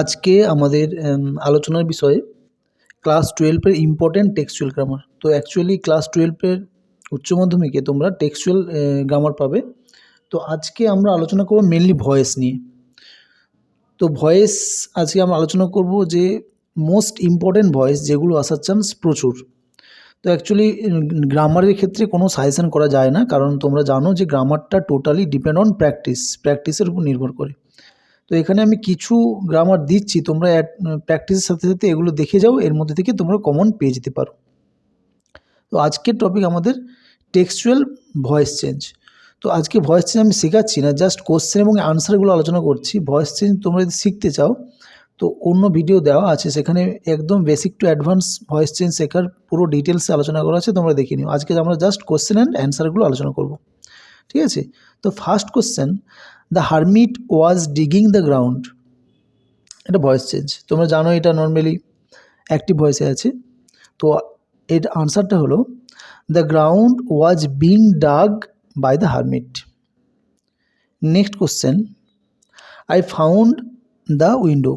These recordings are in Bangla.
আজকে আমাদের আলোচনার বিষয় ক্লাস টুয়েলভের ইম্পর্ট্যান্ট টেক্সচুয়াল গ্রামার তো অ্যাকচুয়ালি ক্লাস টুয়েলভের উচ্চ মাধ্যমিকে তোমরা টেক্সচুয়াল গ্রামার পাবে। তো আজকে আমরা আলোচনা করব মেনলি ভয়েস নিয়ে। তো ভয়েস আজকে আমরা আলোচনা করব যে মোস্ট ইম্পর্ট্যান্ট ভয়েস যেগুলো আসার চান্স প্রচুর। তো অ্যাকচুয়ালি গ্রামারের ক্ষেত্রে কোনো সাজেশন করা যায় না, কারণ তোমরা জানো যে গ্রামারটা টোটালি ডিপেন্ড অন প্র্যাকটিস প্র্যাকটিসের উপর নির্ভর করে। তো এখানে আমি কিছু গ্রামার দিচ্ছি, তোমরা প্র্যাকটিসের সাথে সাথে এগুলো দেখে যাও, এর মধ্যে থেকে তোমরা কমন পেয়ে যেতে পারো। তো আজকের টপিক আমাদের টেক্সচুয়াল ভয়েস চেঞ্জ তো আজকে ভয়েস চেঞ্জ আমি শেখাচ্ছি না জাস্ট কোশ্চেন এবং আনসারগুলো আলোচনা করছি। ভয়েস চেঞ্জ তোমরা যদি শিখতে চাও, তো অন্য ভিডিও দেওয়া আছে, সেখানে একদম basic to advance voice change শেখার পুরো ডিটেলসে আলোচনা করা আছে, তোমরা দেখে নিও। আজকে আমরা জাস্ট কোশ্চেন অ্যান্ড অ্যান্সারগুলো আলোচনা করব। ঠিক আছে? তো first question the hermit was digging the ground এটা ভয়েস চেঞ্জ তোমরা জানো এটা নর্মালি অ্যাক্টিভ ভয়েসে আছে। তো এর আনসারটা হলো the ground was being dug by the hermit next question I found the window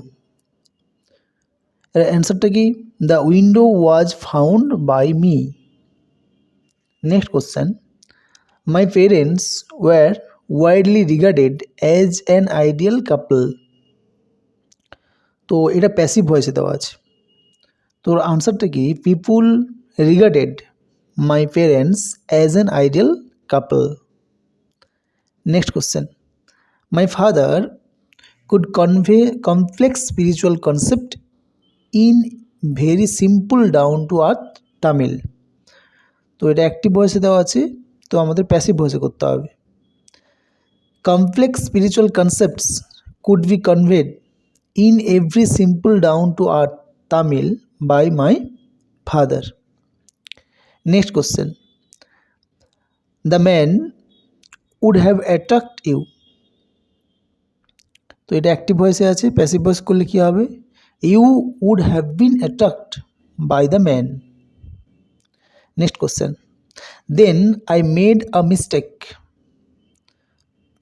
এর অ্যান্সারটা কি? The window was found by me next question my parents were widely regarded as an ideal couple তো এটা প্যাসিভ ভয়েসে দেওয়া আছে। তোর আনসারটা কি? People regarded my parents as an ideal couple next question my father could convey complex spiritual concept in very simple down to earth terms তো এটা অ্যাক্টিভ ভয়েসে দেওয়া আছে। তো আমাদের প্যাসিভ ভয়েসে করতে হবে। Complex spiritual concepts could be conveyed in every simple down to earth terms by my father next question the man would have attract you তো এটা অ্যাক্টিভ ভয়েসে আছে প্যাসিভ ভয়েস করলে কী হবে? You would have been attract by the man next question then I made a mistake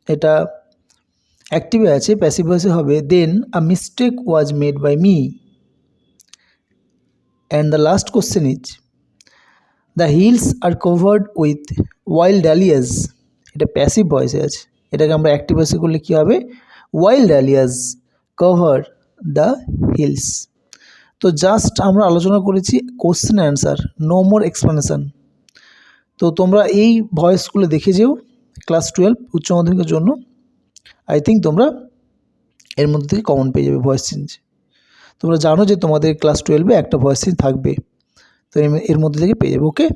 এটা অ্যাক্টিভে আছে প্যাসিভ ভয়েসে হবে। Then a mistake was made by me and the last question is the hills are covered with wild dahlias এটা প্যাসিভ ভয়েসে আছে। এটাকে আমরা অ্যাক্টিভ ভয়েসে করলে কী হবে? Wild dahlias cover the hills তো জাস্ট আমরা আলোচনা করেছি question answer no more explanation তো তোমরা এই ভয়েসগুলো দেখে যেও ক্লাস টুয়েলভ উচ্চ মাধ্যমিকের জন্য। আই থিঙ্ক তোমরা এর মধ্যে থেকে কমন পেয়ে যাবে ভয়েস চেঞ্জ তোমরা জানো যে তোমাদের ক্লাস টুয়েলভে একটা ভয়েস চেঞ্জ থাকবে, তো এর মধ্যে থেকে পেয়ে যাবে ওকে